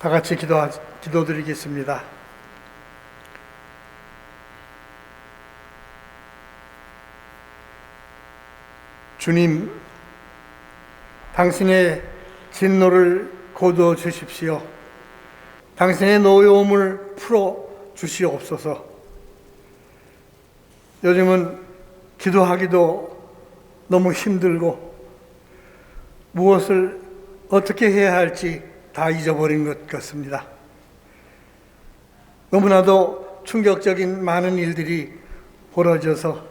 다 같이 기도 기도드리겠습니다. 주님, 당신의 진노를 거두어 주십시오. 당신의 노여움을 풀어 주시옵소서. 요즘은 기도하기도 너무 힘들고 무엇을 어떻게 해야 할지 다 잊어버린 것 같습니다. 너무나도 충격적인 많은 일들이 벌어져서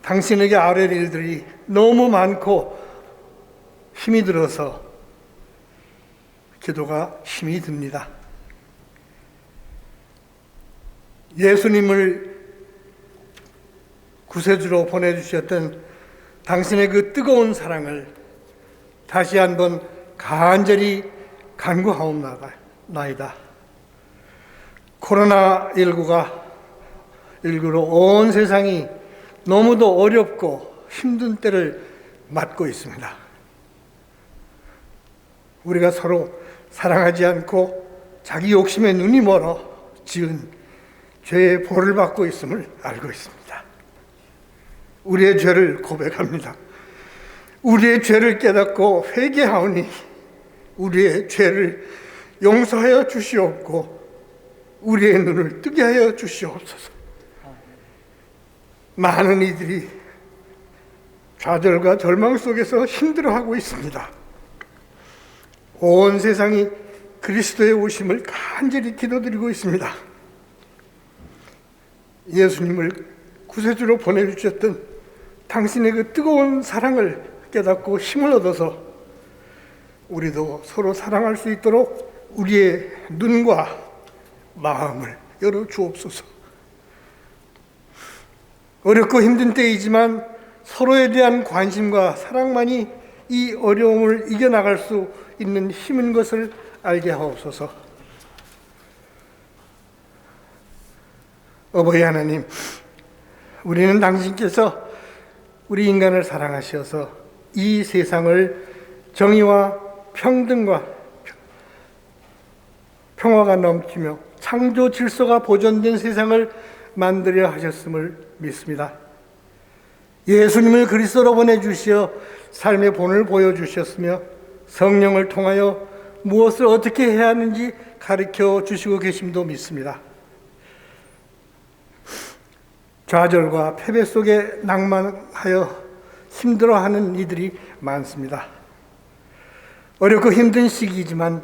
당신에게 아뢰 일들이 너무 많고 힘이 들어서 기도가 힘이 듭니다. 예수님을 구세주로 보내주셨던 당신의 그 뜨거운 사랑을 다시 한번 간절히 간구하옵나이다. 코로나19가 19로 온 세상이 너무도 어렵고 힘든 때를 맞고 있습니다. 우리가 서로 사랑하지 않고 자기 욕심에 눈이 멀어 지은 죄의 벌을 받고 있음을 알고 있습니다. 우리의 죄를 고백합니다. 우리의 죄를 깨닫고 회개하오니 우리의 죄를 용서하여 주시옵고 우리의 눈을 뜨게 하여 주시옵소서. 많은 이들이 좌절과 절망 속에서 힘들어하고 있습니다. 온 세상이 그리스도의 오심을 간절히 기도드리고 있습니다. 예수님을 구세주로 보내주셨던 당신의 그 뜨거운 사랑을 깨닫고 힘을 얻어서 우리도 서로 사랑할 수 있도록 우리의 눈과 마음을 열어 주옵소서. 어렵고 힘든 때이지만 서로에 대한 관심과 사랑만이 이 어려움을 이겨나갈 수 있는 힘인 것을 알게 하옵소서. 어버이 하나님, 우리는 당신께서 우리 인간을 사랑하셔서 이 세상을 정의와 평등과 평화가 넘치며 창조 질서가 보존된 세상을 만들려 하셨음을 믿습니다. 예수님을 그리스도로 보내주시어 삶의 본을 보여주셨으며 성령을 통하여 무엇을 어떻게 해야 하는지 가르쳐 주시고 계심도 믿습니다. 좌절과 패배 속에 낭만하여 힘들어하는 이들이 많습니다. 어렵고 힘든 시기지만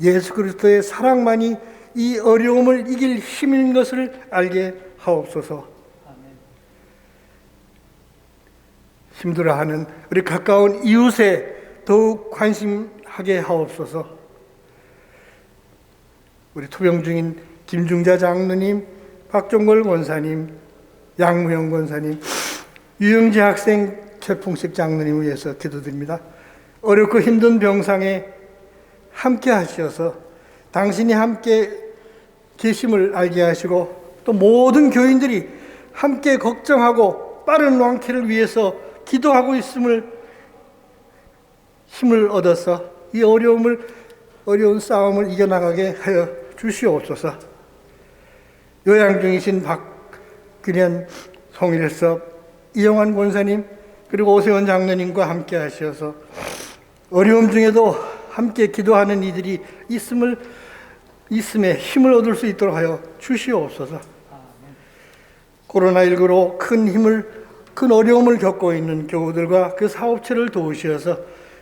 예수 그리스도의 사랑만이 이 어려움을 이길 힘인 것을 알게 하옵소서. 힘들어하는 우리 가까운 이웃에 더욱 관심하게 하옵소서. 우리 투병 중인 김중자 장로님, 박종걸 권사님, 양무영 권사님, 유영재 학생, 최풍식 장로님 위해서 기도드립니다. 어렵고 힘든 병상에 함께 하셔서 당신이 함께 계심을 알게 하시고 또 모든 교인들이 함께 걱정하고 빠른 왕쾌를 위해서 기도하고 있음을 힘을 얻어서 이 어려움을 어려운 싸움을 이겨나가게 하여 주시옵소서. 요양 중이신 박근현 송일섭 이영환 권사님 그리고 오세훈 장로님과 함께 하셔서 어려움 중에도 함께 기도하는 이들이 있음을 있음에 힘을 얻을 수 있도록 하여 주시옵소서. 코로나19로 큰 힘을 큰 어려움을 겪고 있는 교우들과 그 사업체를 도우시어서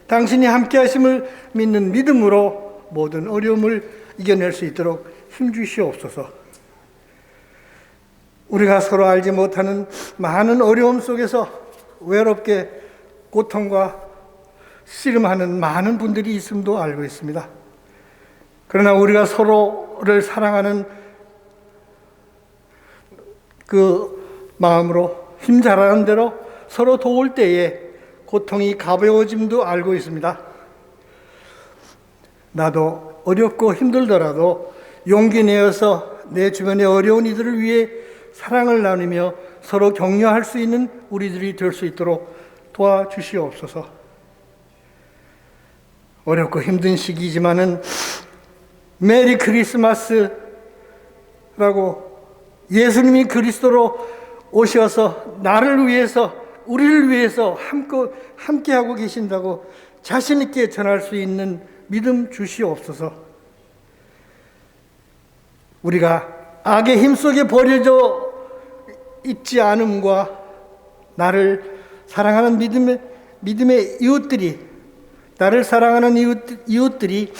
당신이 함께 하심을 믿는 믿음으로 모든 어려움을 이겨낼 수 있도록 힘 주시옵소서. 우리가 서로 알지 못하는 많은 어려움 속에서 외롭게 고통과 씨름하는 많은 분들이 있음도 알고 있습니다. 그러나 우리가 서로를 사랑하는 그 마음으로 힘 잘하는 대로 서로 도울 때에 고통이 가벼워짐도 알고 있습니다. 나도 어렵고 힘들더라도 용기 내어서 내 주변의 어려운 이들을 위해 사랑을 나누며 서로 격려할 수 있는 우리들이 될 수 있도록 도와주시옵소서. 어렵고 힘든 시기지만은 메리 크리스마스라고 예수님이 그리스도로 오셔서 나를 위해서 우리를 위해서 함께 함께 하고 계신다고 자신 있게 전할 수 있는 믿음 주시옵소서. 우리가 악의 힘 속에 버려져 있지 않음과 나를 사랑하는 믿음의 믿음의 이웃들이 나를 사랑하는 이웃, 이웃 들이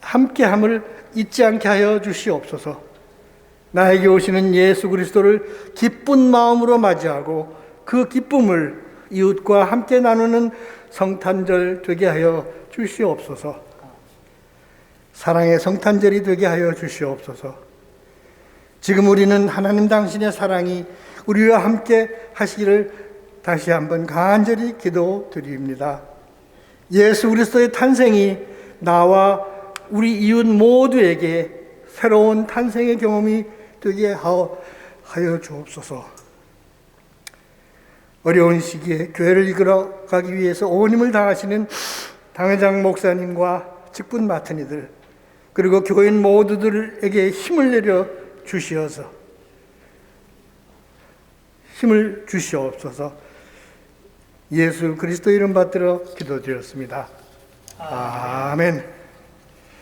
함께함을 잊지 않게 하여 주시옵소서. 나에게 오시는 예수 그리스도를 기쁜 마음으로 맞이하고 그 기쁨을 이웃과 함께 나누는 성탄절 되게 하여 주시옵소서. 사랑의 성탄절이 되게 하여 주시옵소서. 지금 우리는 하나님 당신의 사랑이 우리와 함께 하시기를 다시 한번 간절히 기도드립니다. 예수 그리스도의 탄생이 나와 우리 이웃 모두에게 새로운 탄생의 경험이 되게 하여, 주옵소서. 어려운 시기에 교회를 이끌어 가기 위해서 온 힘을 다하시는 당회장 목사님과 직분 맡은 이들 그리고 교인 모두들에게 힘을 내려 주시어서 힘을 주시옵소서. 예수 그리스도 이름 받들어 기도드렸습니다. 아멘.